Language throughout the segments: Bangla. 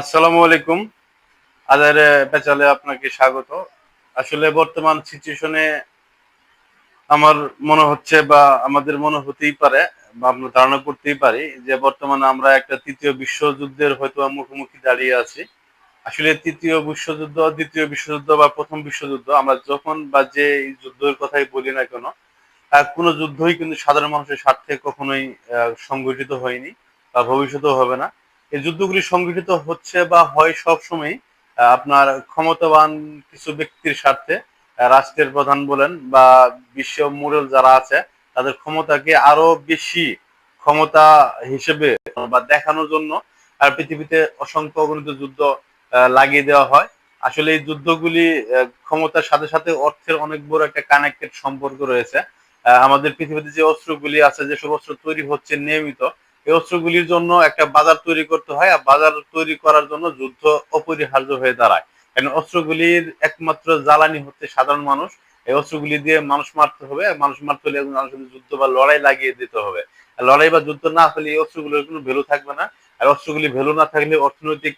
আসসালামু আলাইকুম। পেচালে আপনাকে স্বাগত। আসলে বর্তমান সিচুয়েশনে আমার মনে হচ্ছে বা আমাদের মনে হতেই পারে বা আমরা ধারণা করতেই পারি যে বর্তমানে আমরা একটা তৃতীয় বিশ্বযুদ্ধের হয়তো মুখোমুখি দাঁড়িয়ে আছি। আসলে তৃতীয় বিশ্বযুদ্ধ, দ্বিতীয় বিশ্বযুদ্ধ বা প্রথম বিশ্বযুদ্ধ আমরা যখন বা যে যুদ্ধের কথাই বলি না কেন কোনো যুদ্ধই কিন্তু সাধারণ মানুষের স্বার্থে কখনোই সংগঠিত হয়নি বা ভবিষ্যতেও হবে না। এই যুদ্ধগুলি সংগঠিত হচ্ছে বা হয় সবসময় আপনার ক্ষমতাবান কিছু ব্যক্তির স্বার্থে রাষ্ট্রের প্রধান বলেন বা বিশ্ব মোড়ল যারা আছে, তাদের ক্ষমতাকে আরও বেশি ক্ষমতা হিসেবে বা দেখানোর জন্য, আর পৃথিবীতে অসংখ্য অগণিত যুদ্ধ লাগিয়ে দেওয়া হয়। আসলে এই যুদ্ধগুলি ক্ষমতার সাথে সাথে অর্থের অনেক বড় একটা কানেক্টেড সম্পর্ক রয়েছে। আমাদের পৃথিবীতে যে অস্ত্রগুলি আছে, যেসব অস্ত্র তৈরি হচ্ছে নিয়মিত এই অস্ত্রগুলির জন্য একটা বাজার তৈরি করতে হয় আর বাজার তৈরি করার জন্য যুদ্ধ অপরিহার্য হয়ে দাঁড়ায়। কারণ অস্ত্রগুলির একমাত্র জ্বালানি হচ্ছে সাধারণ মানুষ। এই অস্ত্রগুলি দিয়ে মানুষ মারতে হবে মানুষ মারতে হলে মানুষের যুদ্ধ বা লড়াই লাগিয়ে দিতে হবে। লড়াই বা যুদ্ধ না হলে এই অস্ত্রগুলোর কোনো ভ্যালু থাকবে না। আর অস্ত্রগুলি ভ্যালু না থাকলে অর্থনৈতিক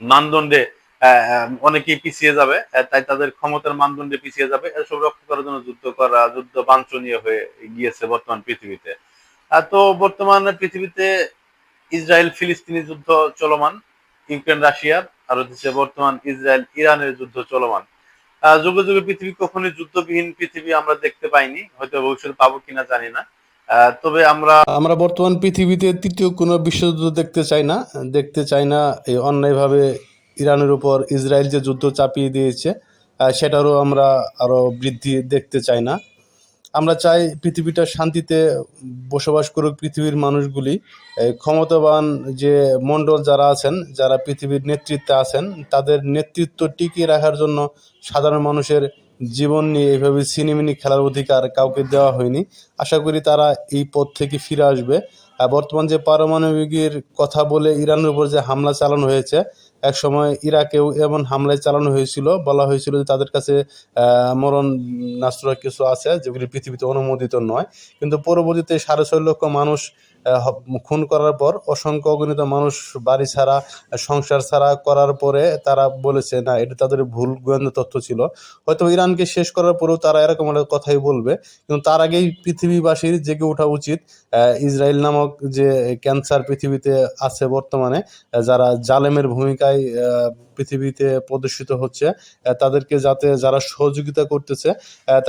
মানদণ্ডে অনেকেই পিছিয়ে যাবে তাই তাদের ক্ষমতার মানদণ্ডে পিছিয়ে যাবে। এসব রক্ষা করার জন্য যুদ্ধ করা, যুদ্ধ বাঞ্ছনীয় হয়ে গিয়েছে বর্তমান পৃথিবীতে। তো বর্তমানে পৃথিবীতে ইসরায়েল ফিলিস্তিনি যুদ্ধ চলমান, ইউক্রেন রাশিয়ার আর হচ্ছে বর্তমান ইসরায়েল, ইরানের যুদ্ধ চলমান। যুগে যুগে পৃথিবী কখনোই যুদ্ধবিহীন পৃথিবী আমরা দেখতে পাইনি, হয়তো ভবিষ্যতে পাবো কিনা জানি না। তবে আমরা আমরা বর্তমান পৃথিবীতে তৃতীয় কোনো বিশ্বযুদ্ধ দেখতে চাই না, দেখতে চাই না এই অন্যায়ভাবে ইরানের উপর ইসরায়েল যে যুদ্ধ চাপিয়ে দিয়েছে সেটারও আমরা আরও বৃদ্ধি দেখতে চাই না। আমরা চাই পৃথিবীটা শান্তিতে বসবাস করুক পৃথিবীর মানুষগুলি। ক্ষমতাবান যে মণ্ডল যারা আছেন, যারা পৃথিবীর নেতৃত্বে আছেন, তাদের নেতৃত্ব টিকিয়ে রাখার জন্য সাধারণ মানুষের জীবন নিয়ে এইভাবে সিনেমিনি খেলার অধিকার কাউকে দেওয়া হয়নি। আশা করি তারা এই পথ থেকে ফিরে আসবে। বর্তমান যে পারমাণবিকের কথা বলে ইরানের উপর যে হামলা চালানো হয়েছে এক সময় ইরাকেও এমন হামলায় চালানো হয়েছিল, বলা হয়েছিল যে তাদের কাছে মরণ নাস্ত্র কিছু আছে, যেগুলি পৃথিবীতে অনুমোদিত নয়। কিন্তু পরবর্তীতে সাড়ে ছয় লক্ষ মানুষ খুন করার পর অসংখ্য অগণিত মানুষ বাড়ি ছাড়া, সংসার ছাড়া করার পরে তারা বলেছে, না, এটা তাদের ভুল গোয়েন্দা তথ্য ছিল। হয়তো ইরানকে শেষ করার পরেও তারা এরকম একটা কথাই বলবে, কিন্তু তার আগেই পৃথিবীবাসীর জেগে ওঠা উচিত ইসরায়েল নামক যে ক্যান্সার পৃথিবীতে আছে বর্তমানে, যারা জালেমের ভূমিকায় পৃথিবীতে প্রদর্শিত হচ্ছে তাদেরকে যাতে যারা সহযোগিতা করতেছে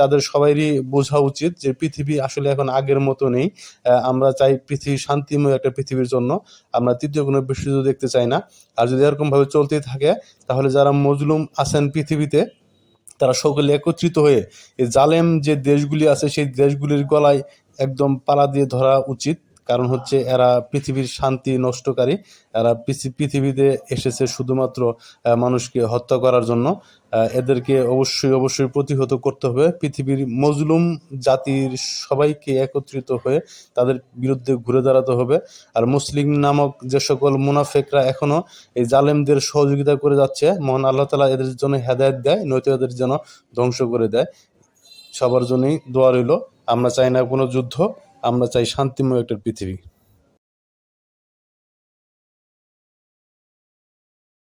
তাদের সবারই বোঝা উচিত যে পৃথিবী আসলে এখন আগের মতো নেই। আমরা চাই পৃথিবী শান্তিময় একটা পৃথিবীর জন্য। আমরা তৃতীয় কোনো বিশ্বযুদ্ধ দেখতে চাই না। আর যদি এরকমভাবে চলতেই থাকে, তাহলে যারা মজলুম আছেন পৃথিবীতে, তারা সকলে একত্রিত হয়ে এই জালেম যে দেশগুলি আছে, সেই দেশগুলির গলায় একদম পালা দিয়ে ধরা উচিত। কারণ হচ্ছে এরা পৃথিবীর শান্তি নষ্টকারী। এরা পৃথিবীতে এসেছে শুধুমাত্র মানুষকে হত্যা করার জন্য। এদেরকে অবশ্যই অবশ্যই প্রতিহত করতে হবে। পৃথিবীর মজলুম জাতির সবাইকে একত্রিত হয়ে তাদের বিরুদ্ধে ঘুরে দাঁড়াতে হবে। আর মুসলিম নামক যে সকল মুনাফেকরা এখনও এই জালেমদের সহযোগিতা করে যাচ্ছে, মহান আল্লাহ তালা এদের জন্য হেদায়ত দেয়, নয়তো এদের যেন ধ্বংস করে দেয়। সবার জন্যই দোয়া রইল। আমরা চাই না কোনো যুদ্ধ। আমরা চাই শান্তিময় একটা পৃথিবী।